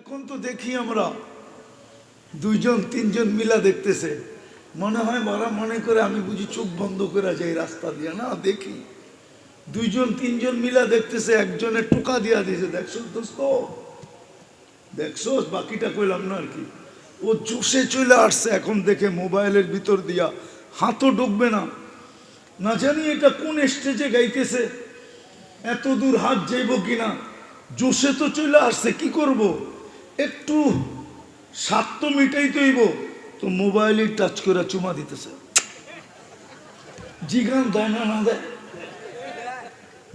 এখন তো দেখি আমরা দুইজন, তিনজন মিলা দেখতেছে। মনে হয় মারা মনে করে আমি বুঝি চোখ বন্ধ করে যাই রাস্তা দিয়ে। না, দেখি। দুইজন, তিনজন মিলা দেখতেছে, একজনে টোকা দিয়া দিয়েছে দেখছ দোস্ত? দেখছ বাকিটা কইলাম না আর কি। ও চুষে চলে আসছে এখন দেখে মোবাইলের ভিতর দিয়া। হাতও ঢুকবে না। না জানি এটা কোন স্টেজে গাইতেছে। এত দূর হাত যাইব কিনা? জোশে তো চলে আসছে, কি করব? একটু স্বাদ তো মিটাই তৈব তো মোবাইলে টাচ করে চুমা দিতেছে। জিগান দেয় না না দেয়?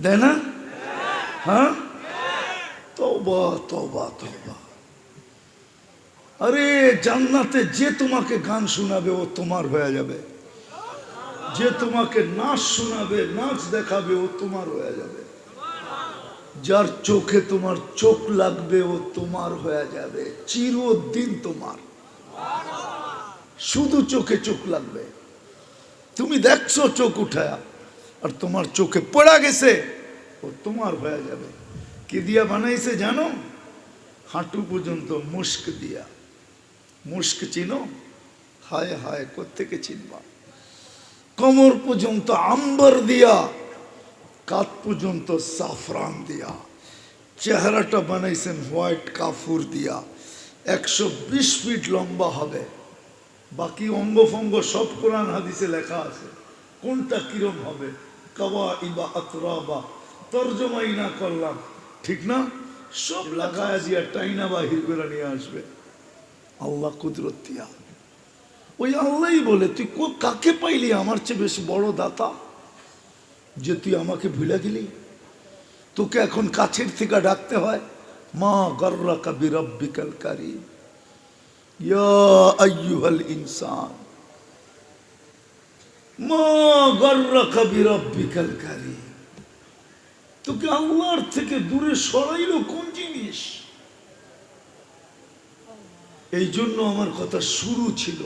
দেয় না? হ্যাঁ? তবা তবা তবা আরে, জান্নাতে যে তোমাকে গান শোনাবে, ও তোমার হয়ে যাবে। যে তোমাকে নাচ শোনাবে, নাচ দেখাবে, ও তোমার হয়ে যাবে। যার চোখে তোমার চোখ লাগবে, ও তোমার হয়ে যাবে। চিরদিন তোমার। শুধু চোখে চোখ লাগবে। তুমি দেখছ চোখ উঠায়া, আর তোমার চোখে পড়া গেছে, ও তোমার হয়ে যাবে। কি দিয়া বানাইছে জানো? হাঁটু পর্যন্ত মুস্ক দিয়া। মুস্ক চিনো? হায় হায় কোথেকে চিনবা? কোমর পর্যন্ত আম্বর দিয়া কাত পর্যন্ত সাফরান দিয়া। চেহারাটা বানাইছেন হোয়াইট কাফুর দিয়া। একশো বিশ ফিট লম্বা হবে। বাকি অঙ্গ ফঙ্গ সব কোরআন হাদিসে লেখা আছে। কোনটা কিরম হবে? কাবা ইবা আতরা বা তর্জমাই না করলাম। ঠিক না? সব লাগায় দিয়া টাইনা বাহির করে নিয়ে আসবে। আল্লাহ কুদরত দিয়া। ওই আল্লাহই বলে, তুই কাকে পাইলি আমার চেয়ে বেশি বড় দাতা? যে তুই আমাকে ভুলে গেলি? তোকে এখন কাছের থেকে ডাকতে হয়, মা গর্রা কবি রব্বিকাল কারি আইয়ুহাল ইনসান। মা গর্রা কবি রব্বিকাল কারি তোকে আল্লাহর থেকে দূরে সরাইল কোন জিনিস? এই জন্য আমার কথা শুরু ছিল।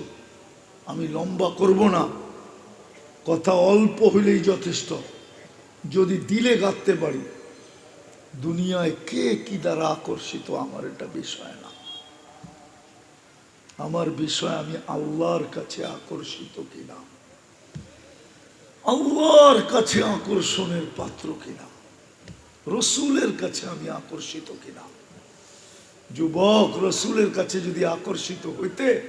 আমি লম্বা করব না। কথা অল্প হইলেই যথেষ্ট। যদি দিলে গাঁথতে পারি, দুনিয়ায় কে কি দ্বারা আকর্ষিত আমার এটা বিষয় না। আমার বিষয় আমি আল্লাহর কাছে আকর্ষিত কিনা? আল্লাহর কাছে আকর্ষণের পাত্র কিনা? রসুলের কাছে আমি আকর্ষিত কিনা? যুবক, রসুলের কাছে যদি আকর্ষিত হইতে,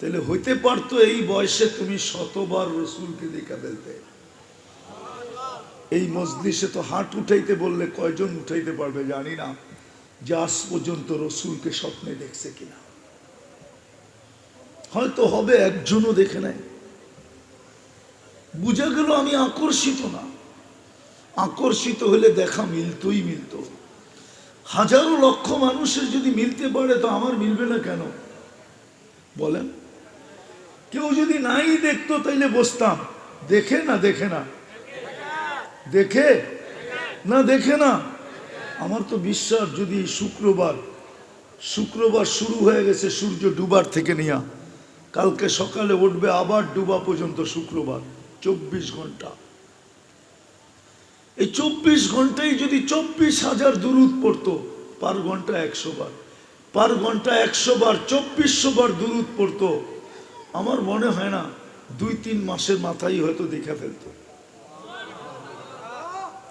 তাহলে হইতে পারতো এই বয়সে তুমি শতবার রসুলকে দেখা ফেলতে। এই মজলিসে তো হাট উঠাইতে বললে কয়জন উঠাইতে পারবে জানি না। যে আজ পর্যন্ত রসুলকে স্বপ্নে দেখছে কিনা। হয়তো হবে একজনও দেখে নাই। বুঝা গেল আমি আকর্ষিত না। আকর্ষিত হলে দেখা মিলতই মিলতো। হাজারো লক্ষ মানুষের যদি মিলতে পারে তো আমার মিলবে না কেন? বলেন। কেউ যদি নাই দেখতো তাইলে বসতাম। দেখে না দেখে না। দেখে? না দেখে না। আমার তো বিশ্বাস, যদি শুক্রবার শুক্রবার শুরু হয়ে গেছে সূর্য ডুবার থেকে নিয়া, কালকে সকালে উঠবে আবার ডুবা পর্যন্ত শুক্রবার, চব্বিশ ঘণ্টা। এই চব্বিশ ঘন্টায় যদি চব্বিশ হাজার দুরুদ পড়তো, পার ঘণ্টা একশো বার। পার ঘণ্টা একশো বার, চব্বিশশো বার দুরুদ পড়তো। আমার মনে হয় না, দুই তিন মাসের মাথায় হয়তো দেখে ফেলতো।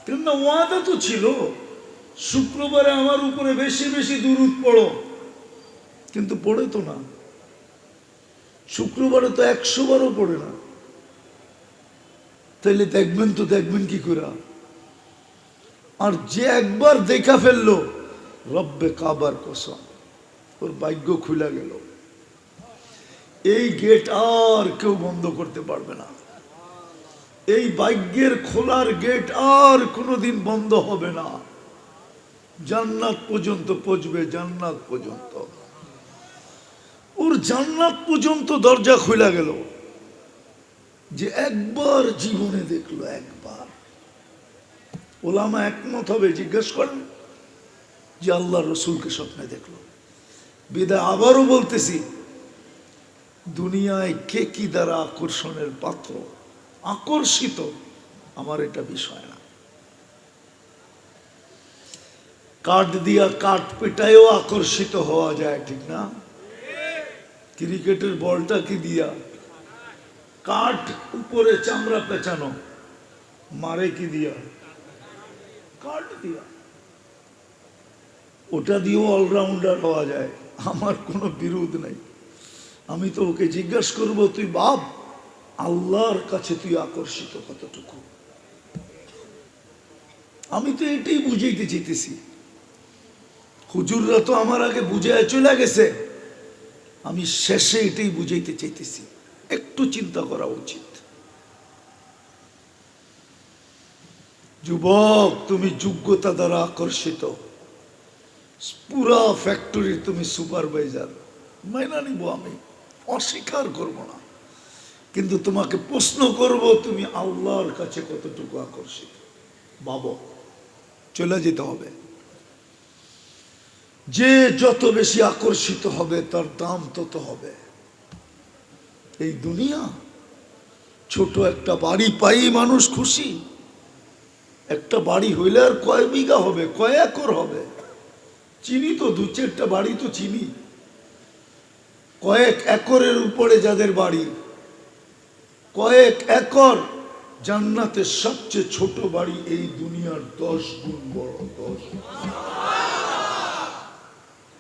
কিন্তু ওয়াদা তো ছিল, শুক্রবারে আমার উপরে বেশি বেশি দুরুদ পড়ো, কিন্তু পড়ে তো না। শুক্রবারে তো একশো বারও পড়ে না। তাইলে দেখবেন তো, দেখবেন কি করে আর যে একবার দেখা ফেলল, রব্বে কাবার কসম, ওর ভাগ্য খুলে গেল। এই গেট আর কেউ বন্ধ করতে পারবে না। এই ভাগ্যের খোলার গেট আর কোনোদিন বন্ধ হবে না। জান্নাত পর্যন্ত পৌঁছবে, জান্নাত পর্যন্ত। ওর জান্নাত পর্যন্ত দরজা খুলে গেল। যে একবার জীবনে দেখল, একবার। ওলামা একমত হবে, জিজ্ঞেস করেন যে আল্লাহ রসুলকে স্বপ্নে দেখল। বিদায় আবারও বলতেছি, দুনিয়ায় কে কি দ্বারা আকর্ষণের পাত্র? আকর্ষিত, আমার এটা বিষয় না। কাঠ দিয়া কাঠ পেটায়ও আকর্ষিত হওয়া যায়, ঠিক না? ক্রিকেটের বলটা কি দিয়া? কাঠ উপরে চামড়া পেঁচানো, মারে কি দিয়া? কাঠ দিয়া। ওটা দিয়েও অলরাউন্ডার হওয়া যায়, আমার কোনো বিরোধ নেই। আমি তো ওকে জিজ্ঞাসা করব, তুই বাপ আল্লাহর কাছে তুই আকর্ষিত কতটুকু? আমি তো এটাই বুঝাইতে চাইতেছি। হুজুররা তো আমার আগে বুঝায় চলে গেছে। আমি শেষে এটাই বুঝাইতে চাইতেছি। একটু চিন্তা করা উচিত। যুবক, তুমি যোগ্যতা দ্বারা আকর্ষিত। পুরা ফ্যাক্টরি তুমি সুপারভাইজার মাইনা নিব আমি। অস্বীকার করব না। কিন্তু তোমাকে প্রশ্ন করব, তুমি আল্লাহর কাছে কতটুকু আকর্ষিত? বাব, চলে যেতে হবে। যে যত বেশি আকর্ষিত হবে, তার দাম তত হবে। এই দুনিয়া, ছোট একটা বাড়ি পাই মানুষ খুশি। একটা বাড়ি হইলে আর কয় বিঘা হবে, কয় একর হবে? চিনি তো, দু চারটা বাড়ি তো চিনি। কয়েক একরের উপরে যাদের বাড়ি কয়েক একর। জান্নাতের সবচেয়ে ছোট বাড়ি এই দুনিয়ার দশ গুণ বড়, দশ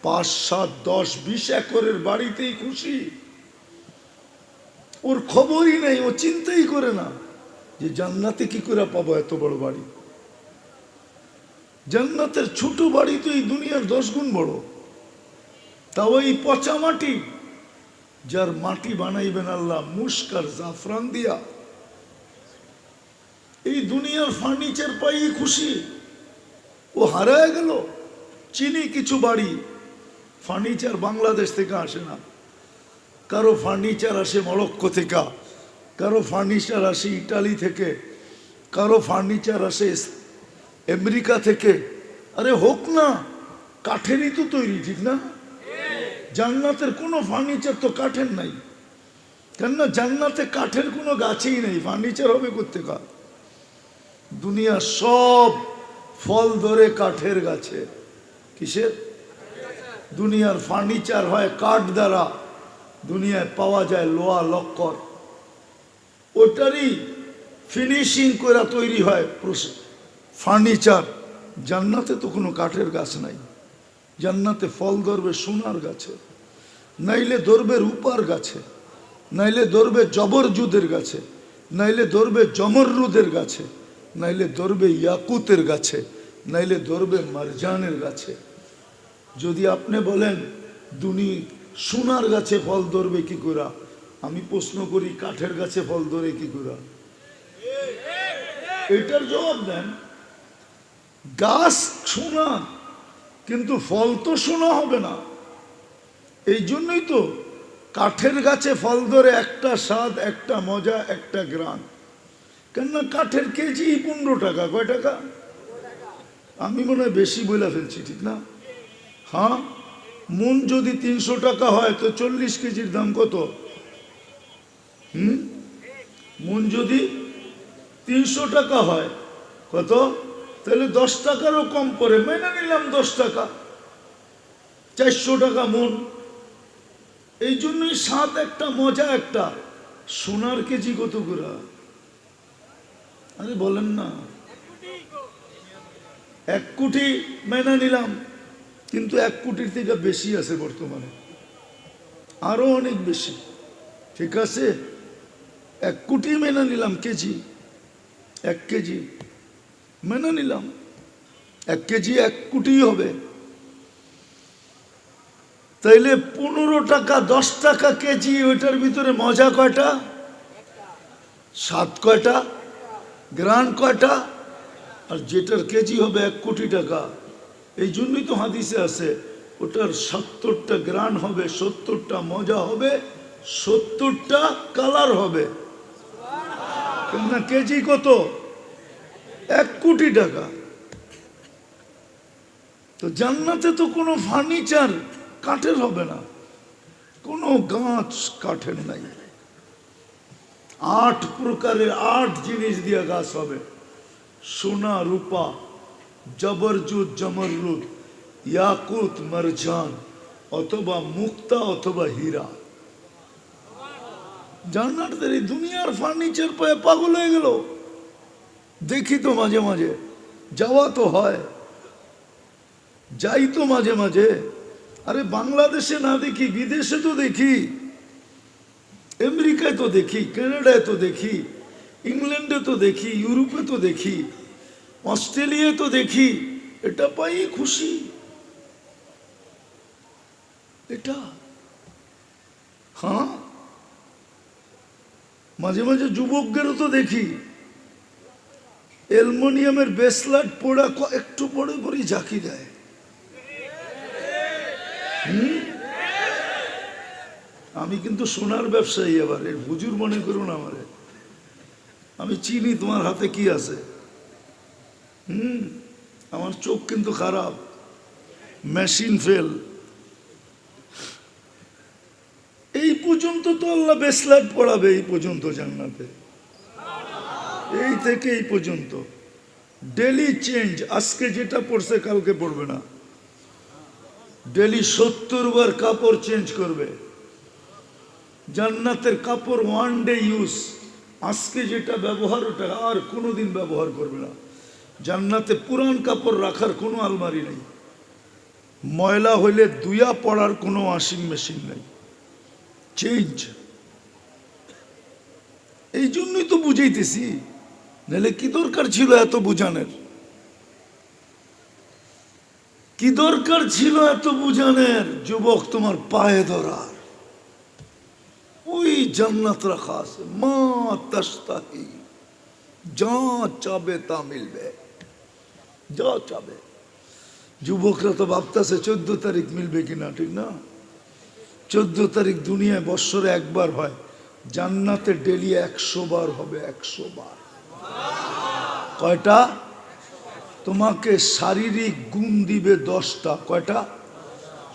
পাঁচ, সাত, দশ, বিশ একরের বাড়িতেই খুশি। ওর খবরই নেই, ও চিন্তাই করে না যে জান্নাতে কি করে পাবো এত বড় বাড়ি। জান্নাতের ছোট বাড়ি তো এই দুনিয়ার দশ গুণ বড়। তাও এই পচা মাটি যার মাটি বানাইবেন আল্লাহ, মুস্কার, জাফরান দিয়া। এই দুনিয়ার ফার্নিচার পাই খুশি। ও হারায় গেল। চিনি কিছু বাড়ি ফার্নিচার বাংলাদেশ থেকে আসে না। কারও ফার্নিচার আসে মরক্কো থেকে, কারও ফার্নিচার আসে ইটালি থেকে, কারও ফার্নিচার আসে আমেরিকা থেকে। আরে হোক না, কাঠেরই তো তৈরি, ঠিক না? জান্নাতের কোনো ফার্নিচার তো কাঠের নাই। কেননা জান্নাতে কাঠের কোনো গাছেই নেই ফার্নিচার হবে করতে কোথেকা দুনিয়া সব ফল ধরে কাঠের গাছে। কিসের? দুনিয়ার ফার্নিচার হয় কাঠ দ্বারা, দুনিয়ায় পাওয়া যায় লোহা, লক্কর। ওটারই ফিনিশিং করে তৈরি হয় ফার্নিচার জান্নাতে তো কোনো কাঠের গাছ নাই। জান্নাতে ফল ধরবে সোনার গাছে, নাইলে ধরবে রূপার গাছে, নাইলে ধরবে জবরজুদের গাছে, নাইলে ধরবে জমররুদের গাছে, নাইলে ধরবে ইয়াকুতের গাছে, নাইলে ধরবে মারজানের গাছে। যদি আপনি বলেন, দুনি সোনার গাছে ফল ধরবে কি করে? আমি প্রশ্ন করি, কাঠের গাছে ফল ধরে কি করে? এটার জবাব দেন, গাছ সোনা কিন্তু ফল তো শোনা হবে না। এই জন্যই তো কাঠের গাছে ফল ধরে একটা স্বাদ, একটা মজা, একটা গ্রান। কেননা কাঠের কেজি পনেরো টাকা, কয় টাকা? আমি মনে হয় বেশি বইলা ফেলছি, ঠিক না? হ্যাঁ মন যদি তিনশো টাকা হয়, তো চল্লিশ কেজির দাম কত? হুম? মন যদি তিনশো টাকা হয়, কত? তাহলে দশ টাকারও কম পড়ে মেনে নিলাম দশ টাকা। চারশো টাকা মন। এই জন্যই স্বাদ একটা, মজা একটা। সোনার কেজি কত করে? আরে বলেন না। এক কোটি মেনে নিলাম, কিন্তু এক কোটির থেকে বেশি আছে বর্তমানে। আরও অনেক বেশি। ঠিক আছে? এক কোটি মেনে নিলাম কেজি। এক কেজি। মেনে নিলাম। এক কেজি এক কোটি হবে। তাইলে পনেরো টাকা, দশ টাকা কেজি, ওইটার ভিতরে মজা কয়টা? সাত কয়টা? গ্রান কয়টা? আর যেটার কেজি হবে এক কোটি টাকা। এই জন্যই তো হাদিসে আছে, ওটার সত্তরটা গ্রান হবে, সত্তরটা মজা হবে, সত্তরটা কালার হবে। কেননা কেজি কত? এক কোটি টাকা। তো জান্নাতে তো কোনো ফার্নিচার কাঠের হবে না। কোনো গাছ কাঠের নাই। আট প্রকারের আট জিনিস দিয়ে গাছ হবে। সোনা, রূপা জবরজুদ জমরুদ ইয়াকুত, মারজান, অথবা মুক্তা, অথবা হীরা। জান্নাতের এই দুনিয়ার ফার্নিচার পায়ে পাগল হয়ে গেল। দেখি তো মাঝে মাঝে। যাওয়া তো হয়। যাই তো মাঝে মাঝে। আরে বাংলাদেশে না দেখি, বিদেশে তো দেখি। আমেরিকায় তো দেখি, কানাডায় তো দেখি, ইংল্যান্ডে তো দেখি, ইউরোপে তো দেখি, অস্ট্রেলিয়ায় তো দেখি। এটা পাই খুশি। এটা? হ্যাঁ? মাঝে মাঝে যুবকদেরও তো দেখি। অ্যালমোনিয়ামের বেসলাট পোড়া একটু পরে পরেই ঝাঁকি দেয়? আমি কিন্তু সোনার ব্যবসায়ী এবার এর হুজুর মনে করুন আমারে। আমি চিনি তোমার হাতে কি আছে। হুম? আমার চোখ কিন্তু খারাপ। Machine fail. এই পর্যন্ত তো আল্লাহ বেসলাট পড়াবে, এই পর্যন্ত জান্নাতে। এই থেকে এই পর্যন্ত। ডেলি চেঞ্জ আজকে যেটা পড়ছে কালকে পড়বে না। ডেলি সত্তর বার কাপড় চেঞ্জ করবে। জান্নাতের কাপড় ওয়ান ডে ইউজ আজকে যেটা ব্যবহার, ওটা আর কোনোদিন ব্যবহার করবে না। জান্নাতে পুরান কাপড় রাখার কোনো আলমারি নেই। ময়লা হইলে দুয়া পড়ার কোনো ওয়াশিং মেশিন নেই। চেঞ্জ এই জন্যই তো বুঝাইতেছি। নাহলে কি দরকার ছিল এত বুঝানের? কি দরকার ছিল এত বুঝানের? যুবক, তোমার পায়ে ধরার। ওই জান্নাত রাখা আছে, মা তাস্তাহি। যা চাবে তা মিলবে। যা চাবে। যুবকরা তো ভাবতেছে, চোদ্দ তারিখ মিলবে কিনা, ঠিক না? চোদ্দ তারিখ দুনিয়ায় বৎসরে একবার হয়। জান্নাতে ডেলি একশো বার হবে, একশো বার। কয়টা? তোমাকে শারীরিক গুণ দিবে দশটা। কয়টা?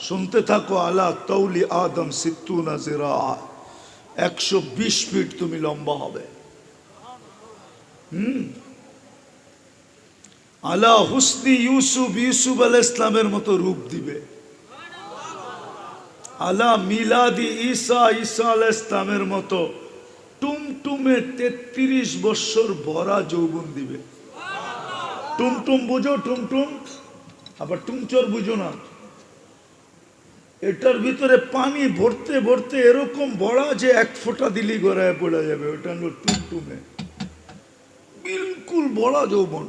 শুনতে থাকো, আলা তৌলি আদম সিত্তু নাজিরা একশো বিশ ফিট তুমি লম্বা হবে। হুম? আলা হুসনি ইউসুফ ইউসুফ আল ইসলামের মতো রূপ দিবে। আলা মিলাদি ঈসা ঈসা আল ইসলামের মতো টুমটুমে তেত্রিশ বৎসর ভরা যৌবন দিবে। টুমটুম বুঝো টুমটুম আবার টুমচর বুঝো না। এটার ভিতরে পানি ভরতে ভরতে এরকম বড়া যে এক ফোঁটা দিলি গড়ায় পড়ে যাবে, ওটা হলো টুমটুমে বিলকুল বড়া যৌবন।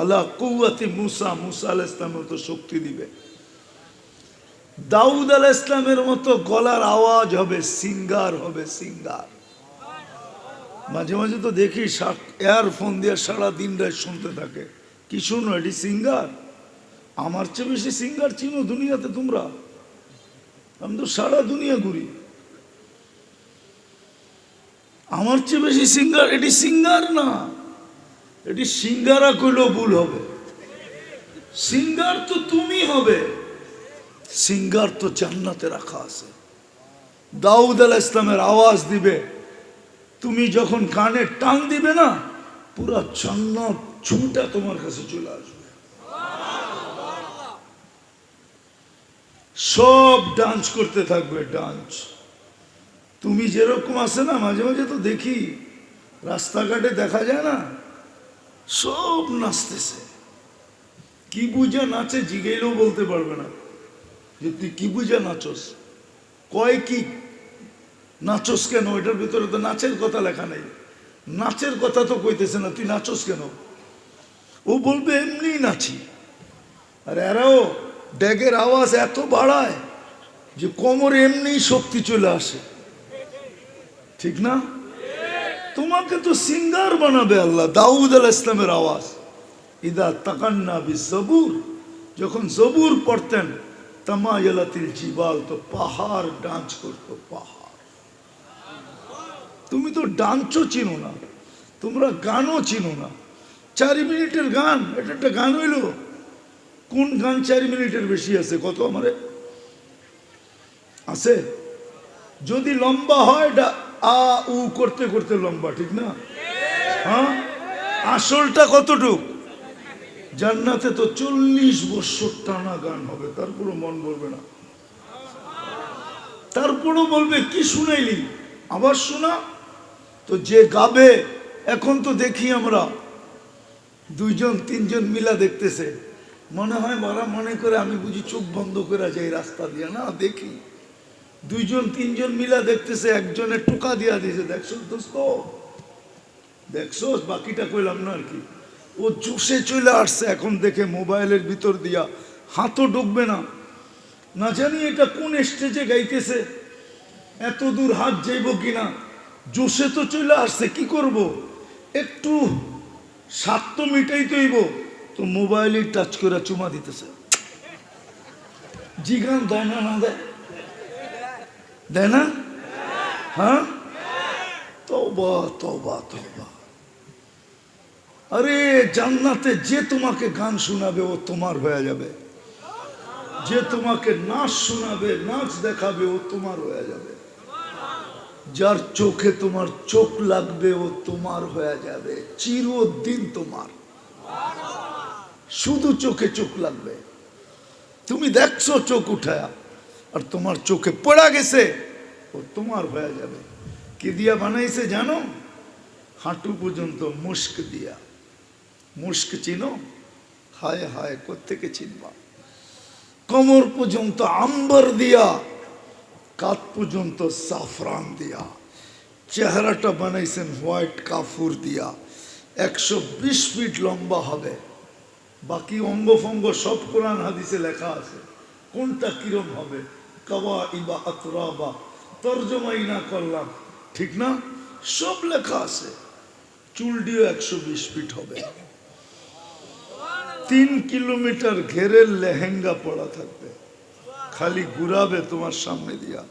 আল্লাহ কৌয়াতি মুসা মুসা আল ইসলামের মতো শক্তি দিবে। দাউদ আল ইসলামের মতো গলার আওয়াজ হবে, সিঙ্গার হবে, সিঙ্গার। মাঝে মাঝে তো দেখি এয়ারফোন দিয়ে সারা দিন রাত শুনতে থাকে। কি শুনো, এটি সিঙ্গার? আমার চেয়ে বেশি সিঙ্গার চিনো দুনিয়াতে তোমরা। আমি তো সারা দুনিয়া ঘুরি। আমার চেয়ে বেশি সিঙ্গার, এটি সিঙ্গার না। এটি সিঙ্গারা কইলেও ভুল হবে। সিঙ্গার তো তুমি হবে। সিঙ্গার তো জান্নাতে রাখা আছে। দাউদ আল ইসলামের আওয়াজ দিবে। তুমি যখন কানে টান দিবে না, পুরো জান্নাত ছুটা তোমার কাছে চলে আসবে। সব ডান্স করতে থাকবে, ডান্স। তুমি যেরকম আছে না, মাঝে মাঝে তো দেখি, রাস্তাঘাটে দেখা যায় না, সব নাচতেছে। কি বুঝা নাচে জিগেলেও বলতে পারবে না যে তুই কি বুঝা নাচস। কয় কি নাচস কেন? এটার ভিতরে তো নাচের কথা লেখা নেই। নাচের কথা তো কইতেছে না, তুই নাচস কেন? ও বলবে এমনি নাচি। আর এরাও ড্যাগের আওয়াজ এত বাড়ায় যে কোমরে এমনি শক্তি চলে আসে। ঠিক না? তোমাকে তো সিঙ্গার বানাবে আল্লাহ, দাউদ আল ইসলামের আওয়াজ। ইদা তাকান্না বি সবুর যখন সবুর পড়তেন, তামায়ালাতিল জিবাল, তো পাহাড় ডান্স করতো, পাহাড়। তুমি তো ডান্সও চিনো না, তোমরা গানও চিনো না। চার মিনিটের গান, এটা একটা গান হইল। কোন গান চার মিনিটের বেশি আছে, কত আমারে? আছে? যদি লম্বা হয় আ, উ করতে করতে লম্বা, ঠিক না? হ্যাঁ? আসলটা কতটুক? জান্নাতে তো চল্লিশ বছর টানা গান হবে, তারপরও মন বলবে না। তারপরও বলবে, কি শুনাইলি? আবার শোনা তো যে গাবে, এখন তো দেখি আমরা দুইজন, তিনজন মিলা দেখতেছে। মনে হয় মারা মনে করে আমি বুঝি চোখ বন্ধ করে যাই রাস্তা দিয়ে। না, দেখি। দুইজন, তিনজন মিলা দেখতেছে একজনের টোকা দিয়া দিয়েছে। দেখছ দোস্ত? দেখছ? বাকিটা কইলাম না আর কি। ও চুষে চলে আসছে এখন দেখে মোবাইলের ভিতর দিয়া। হাতও ঢুকবে না। না জানি এটা কোন স্টেজে গাইতেছে। এত দূর হাত যাইব কিনা? জোশে তো চলে আসছে, কি করব? একটু স্বাদ তো মিটাই তৈব। তো মোবাইলে টাচ করে চুমা দিতেছে। জিগান দেয় না না দেয়? দেয় না? হ্যাঁ? তবা তবা তবা আরে, জান্নাতে যে তোমাকে গান শোনাবে, ও তোমার হয়ে যাবে। যে তোমাকে নাচ শোনাবে, নাচ দেখাবে, ও তোমার হয়ে যাবে। যার চোখে তোমার চোখ লাগবে ও তোমার হয়ে যাবে, চিরদিন তোমার। শুধু চোখে চোখ লাগবে। তুমি দেখছ চোখ উঠায়া আর তোমার চোখে পড়া গেছে, ও তোমার হয়ে যাবে। কি দিয়া বানাইছে জানো? হাঁটু পর্যন্ত মুস্ক দিয়া। মুস্ক চিনো? হায় হায় কোথেকে চিনবা? কোমর পর্যন্ত আম্বর দিয়া কাত পর্যন্ত সাফরান দিয়া। চেহারাটা বানাইছেন হোয়াইট কাফুর দিয়া। একশো বিশ ফিট লম্বা হবে। বাকি অঙ্গ ফঙ্গ সব কোরআন হাদিসে লেখা আছে। কোনটা কিরম হবে? কাবা ইবা আতরাবা। তর্জমাই না করলাম। ঠিক না? সব লেখা আছে। চুলটিও একশো বিশ ফিট হবে। তিন কিলোমিটার ঘেরের লেহেঙ্গা পড়া থাকবে। খালি ঘুরাবে তোমার সামনে দিয়া।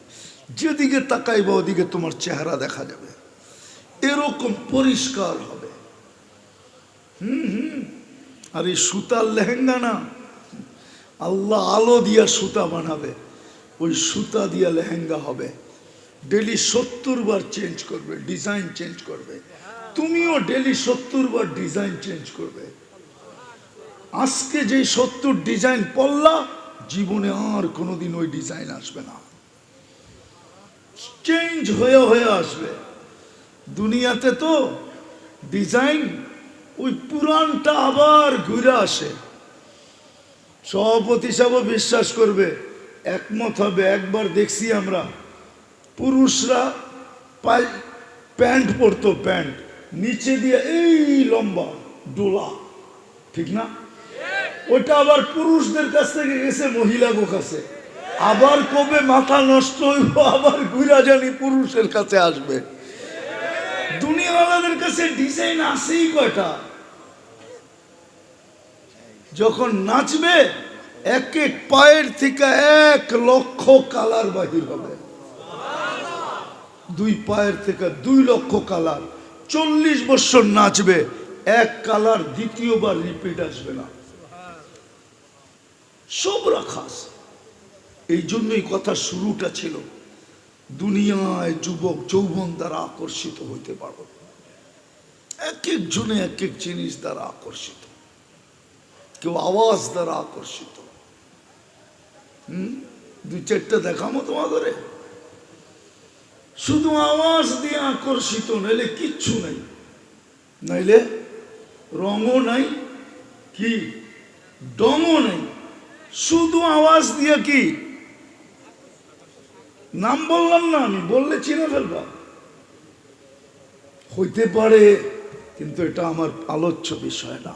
যেদিকে তাকাইবা ওদিকে তোমার চেহারা দেখা যাবে। এরকম পরিষ্কার হবে। হুম হুম। আর এই সুতার লেহেঙ্গা না, আল্লাহ আলো দিয়া সুতা বানাবে। ওই সুতা দিয়া লেহেঙ্গা হবে। ডেলি সত্তর বার চেঞ্জ করবে, ডিজাইন চেঞ্জ করবে। তুমিও ডেলি সত্তর বার ডিজাইন চেঞ্জ করবে। আজকে যে সত্তর ডিজাইন পড়লা জীবনে আর কোনোদিন ওই ডিজাইন আসবে না। চেঞ্জ হয়ে হয়ে আসবে। দুনিয়াতে তো ডিজাইন ওই পুরানটা আবার ঘুরে আসে। সভাপতি সাহেব বিশ্বাস করবে, একমত হবে, একবার দেখছি আমরা। পুরুষরা পাই প্যান্ট পরতো, প্যান্ট। নিচে দিয়ে এই লম্বা, ডোলা। ঠিক না? ওটা আবার পুরুষদের কাছ থেকে গেছে মহিলাগো কাছে। আবার কবে মাথা নষ্ট হইব, আবার ঘুরা জানি পুরুষের কাছে আসবে। দুনিয়াওয়ালাদের কাছে ডিজাইন আসেই কয়টা। যখন নাচবে, এক এক পায়ের থেকে এক লক্ষ কালার বাহির হবে। দুই পায়ের থেকে দুই লক্ষ কালার। চল্লিশ বছর নাচবে, এক কালার দ্বিতীয়বার রিপিট আসবে না। সব রাখা আছে। এই জন্যই কথা শুরুটা ছিল, দুনিয়ায় যুবক যৌবন দ্বারা আকর্ষিত হইতে পারো এক একজনে এক এক জিনিস দ্বারা আকর্ষিত। কেউ আওয়াজ দ্বারা আকর্ষিত। হুম? দুই চারটা দেখামো তোমাদের? শুধু আওয়াজ দিয়ে আকর্ষিত, নাইলে কিচ্ছু নাই। নাইলে রঙও নাই, কি? ডঙও নাই। শুধু আওয়াজ দিয়ে কি? নাম বললাম না আমি, বললে চিনে ফেলবা। হইতে পারে, কিন্তু এটা আমার আলোচ্য বিষয় না।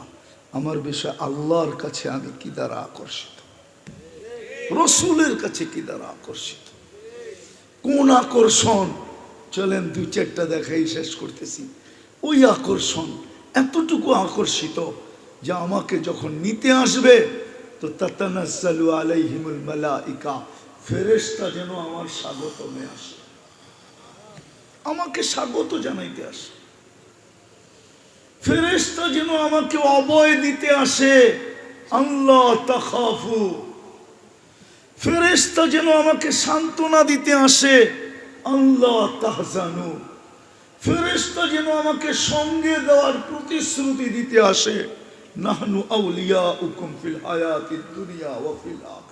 আমার বিষয় আল্লাহর কাছে আমি কি দ্বারা আকর্ষিত? রসুলের কাছে কি দ্বারা আকর্ষিত? কোন আকর্ষণ? চলেন দুই চারটা দেখাই, শেষ করতেছি। ওই আকর্ষণ এতটুকু আকর্ষিত যে আমাকে যখন নিতে আসবে তো তাতানাজ্জালু আলাইহিমুল মালাইকা, ফেরেশতা যেন আমার স্বাগতমে আসে। আমাকে স্বাগত জানাইতে আসে। ফেরেশতা যেন আমাকে অবয় দিতে আসে। আল্লাহ তাখাফু। ফেরেশতা যেন আমাকে সান্ত্বনা দিতে আসে। আল্লাহ তাহজানু। ফেরেশতা যেন আমাকে সঙ্গে দেওয়ার প্রতিশ্রুতি দিতে আসে। নাহনু আউলিয়া উকুম ফিল হায়াতি দুনিয়া ও ফিল আখিরাহ